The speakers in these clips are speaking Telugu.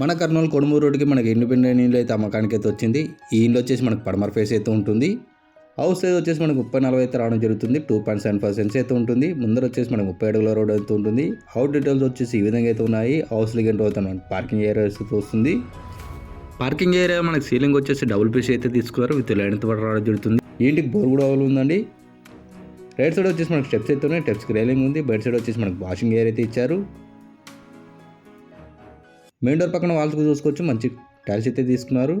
మన కర్నూలు కొడుమూరు రోడ్డుకి మనకి ఇండిపెండెంట్ ఇల్లు అయితే అమ్మకానికి అయితే వచ్చింది. ఈ ఇల్లు వచ్చేసి మనకు పడమర ఫేస్ అయితే ఉంటుంది. హౌస్ సైజ్ వచ్చేసి మనకు ముప్పై నలభై అయితే రావడం జరుగుతుంది. టూ పాయింట్ సెవెన్ పర్సెంట్స్ అయితే ఉంటుంది. ముందర వచ్చేసి మనకు ముప్పై అడుగుల రోడ్ అయితే ఉంటుంది. హౌస్ డీటెయిల్స్ వచ్చేసి ఈ విధంగా అయితే ఉన్నాయి. హౌస్ లిగెంట్ అవుతాను పార్కింగ్ ఏరియా అయితే వస్తుంది. పార్కింగ్ ఏరియా మనకి సీలింగ్ వచ్చేసి డబుల్ పీస్ అయితే తీసుకున్నారు. విత్ లైన్ రావడం జరుగుతుంది. ఇంటికి బోర్ కూడా అవైలబుల్ ఉందండి. రైట్ సైడ్ వచ్చేసి మనకి స్టెప్స్ అయితే ఉన్నాయి. స్టెప్స్కి రైలింగ్ ఉంది. బయట సైడ్ వచ్చేసి మనకి వాషింగ్ ఏరియా అయితే ఇచ్చారు. మెయిన్ డోర్ పక్కన వాల్స్ చూసుకోవచ్చు. మంచి టైల్స్ అయితే తీసుకున్నారు.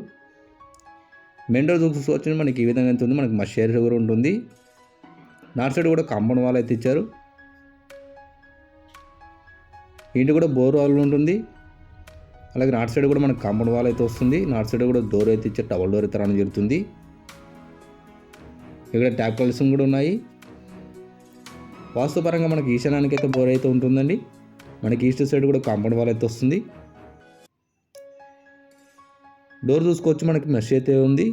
మెయిన్ డోర్ చూసుకోవచ్చు మనకి ఈ విధంగా అయితే ఉంది. మనకి మా షేర్ కూడా ఉంటుంది నార్త్ సైడ్ కూడా కాంపౌండ్ వాల్ అయితే ఇచ్చారు. ఇంటి కూడా బోర్ వాల్ ఉంటుంది. అలాగే నార్త్ సైడ్ కూడా మనకు కాంపౌండ్ వాల్ అయితే వస్తుంది. నార్త్ సైడ్ కూడా డోర్ అయితే ఇచ్చారు. డబల్ డోర్ అయితే రావడం జరుగుతుంది. ఇక్కడ ట్యాప్ కాల్స్ కూడా ఉన్నాయి. వాస్తుపరంగా మనకి ఈశాన్యానికి అయితే బోర్ అయితే ఉంటుందండి. మనకి ఈస్ట్ సైడ్ కూడా కాంపౌండ్ వాల్ అయితే వస్తుంది. డోర్ చూసుకోవచ్చు మనకి మెష్ అయితే ఉంది.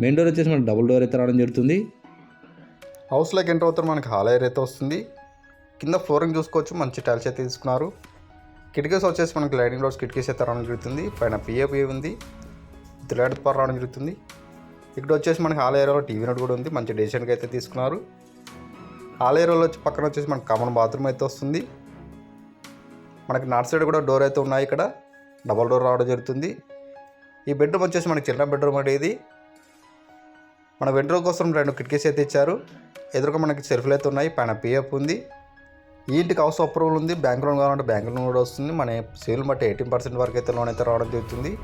మెయిన్ డోర్ వచ్చేసి మనకి డబుల్ డోర్ అయితే రావడం జరుగుతుంది. హౌస్లోకి ఎంటర్ అవుతారు మనకి హాల్ ఏరియా అయితే వస్తుంది. కింద ఫ్లోరింగ్ చూసుకోవచ్చు మంచి టైల్స్ అయితే తీసుకున్నారు. కిటికీస్ వచ్చేసి మనకి లైటింగ్ డోర్స్ కిటికీస్ అయితే రావడం జరుగుతుంది. పైన పిఏపి ఉంది. థ్రెడ్ పర్ రావడం జరుగుతుంది. ఇక్కడ వచ్చేసి మనకి హాల్ ఏరియాలో టీవీ నోట్ కూడా ఉంది. మంచి డెసిషన్కి అయితే తీసుకున్నారు. హాల్ ఏరియాలో వచ్చి పక్కన వచ్చేసి మనకి కామన్ బాత్రూమ్ అయితే వస్తుంది. మనకి నాట్ సైడ్ కూడా డోర్ అయితే ఉన్నాయి ఇక్కడ. డబల్ డోర్ రావడం జరుగుతుంది. ఈ బెడ్రూమ్ వచ్చేసి మనకి చిల్డ్రన్ బెడ్రూమ్ అనేది ఇది. మన బెడ్రూమ్ కోసం రెండు కిటికీస్ అయితే ఇచ్చారు. ఎదురుగా మనకి సెల్ఫ్లు అయితే ఉన్నాయి. పైన పిఎఫ్ ఉంది. ఈ ఇంటికి హౌస్ అప్రూవల్ ఉంది. బ్యాంక్ లోన్ కావాలంటే బ్యాంక్ లోన్ కూడా వస్తుంది. మన సేల్ బట్టి ఎయిటీన్ పర్సెంట్ వరకు అయితే లోన్ అయితే రావడం జరుగుతుంది.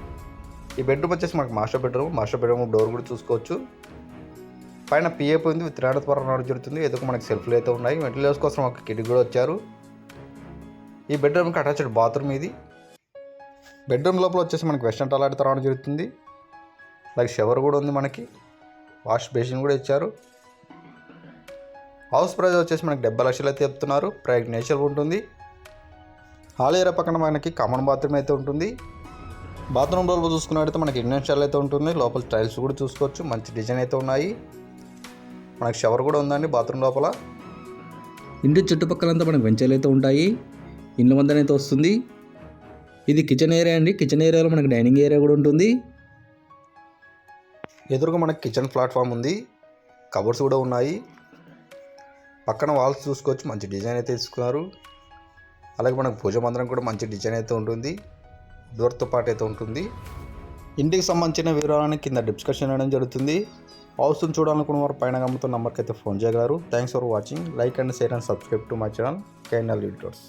ఈ బెడ్రూమ్ వచ్చేసి మనకి master bedroom master bedroom door కూడా చూసుకోవచ్చు. పైన పిఎఫ్ ఉంది. విత్ త్రీ వరకు రావడం జరుగుతుంది. ఎదురుగా మనకి సెల్ఫ్లు అయితే ఉన్నాయి. వెంటిలేషన్స్ కోసం ఒక కిటికీ కూడా వచ్చారు. ఈ బెడ్రూమ్కి అటాచ్డ్ బాత్రూమ్ ఇది. బెడ్రూమ్ లోపల వచ్చేసి మనకి వెస్టర్న్ టాయిలెట్ తర్వాత జరుగుతుంది. అలాగే షవర్ కూడా ఉంది మనకి. వాష్ బేసిన్ కూడా ఇచ్చారు. హౌస్ ప్రైస్ వచ్చేసి మనకి డెబ్బై లక్షలు అయితే చెప్తున్నారు. ప్రైవేట్ నేచర్ ఉంటుంది. హాల్ ఏరియా పక్కన మనకి కామన్ బాత్రూమ్ అయితే ఉంటుంది. బాత్రూమ్ లోపల చూసుకున్నట్టయితే మనకి ఇండియన్ స్టైల్ అయితే ఉంటుంది. లోపల టైల్స్ కూడా చూసుకోవచ్చు. మంచి డిజైన్ అయితే ఉన్నాయి. మనకి షవర్ కూడా ఉందండి బాత్రూమ్ లోపల. ఇంటి చుట్టుపక్కలంతా మనకి వెంచర్లు అయితే ఉంటాయి. ఇండ్ల మందనైతే వస్తుంది. ఇది కిచెన్ ఏరియా అండి. కిచెన్ ఏరియాలో మనకి డైనింగ్ ఏరియా కూడా ఉంటుంది. ఎదురుగా మనకి కిచెన్ ప్లాట్ఫామ్ ఉంది. కబోర్డ్స్ కూడా ఉన్నాయి. పక్కన వాల్స్ చూసుకోవచ్చు. మంచి డిజైన్ అయితే తీసుకున్నారు. అలాగే మనకు పూజ మందిరం కూడా మంచి డిజైన్ అయితే ఉంటుంది. డోర్తో పాటు అయితే ఉంటుంది. ఇంటికి సంబంధించిన వివరాలను కింద డిస్కషన్ చేయడం జరుగుతుంది. హౌస్ని చూడాలనుకున్న వారు పైన గమ్ముతున్న నెంబర్కి అయితే ఫోన్ చేయగలరు. Thanks for watching like and share and subscribe to my channel కైనల్ editors